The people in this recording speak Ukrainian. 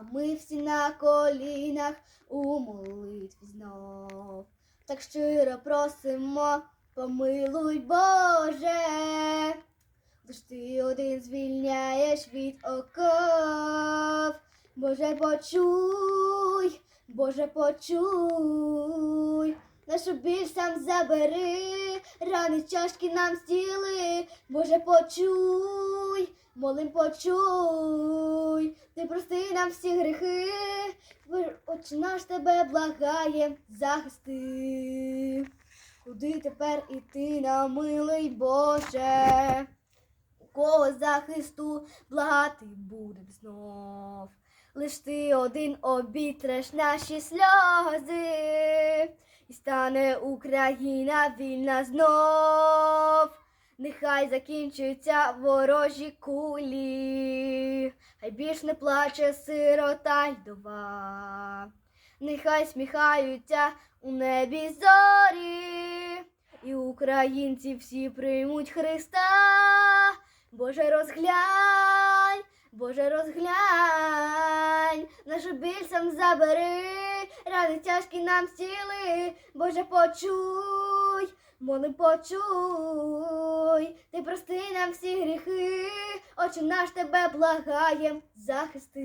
А ми всі на колінах у молитві знов. Так щиро просимо, помилуй Боже, лиш ти один звільняєш від оков. Боже, почуй, Боже, почуй, нашу біль сам забери, рани чашки нам стіли, Боже, почуй, молим почуй, ти прости нам всі Боже, Отче наш тебе благає, захисти. Куди тепер іти нам, милий Боже? У кого захисту благати будем знов? Лиш ти один обітреш наші сльози, і стане Україна вільна знов. Нехай закінчуються ворожі кулі, хай більш не плаче сирота й вдова. Нехай сміхаються у небі зорі, і українці всі приймуть Христа. Боже, розглянь, Боже, розглянь, нашу біль сам забери, рани тяжкі нам стіли, Боже, почуй, молим почуй, ти прости нам всі гріхи, Отче наш тебе благаєм, захисти.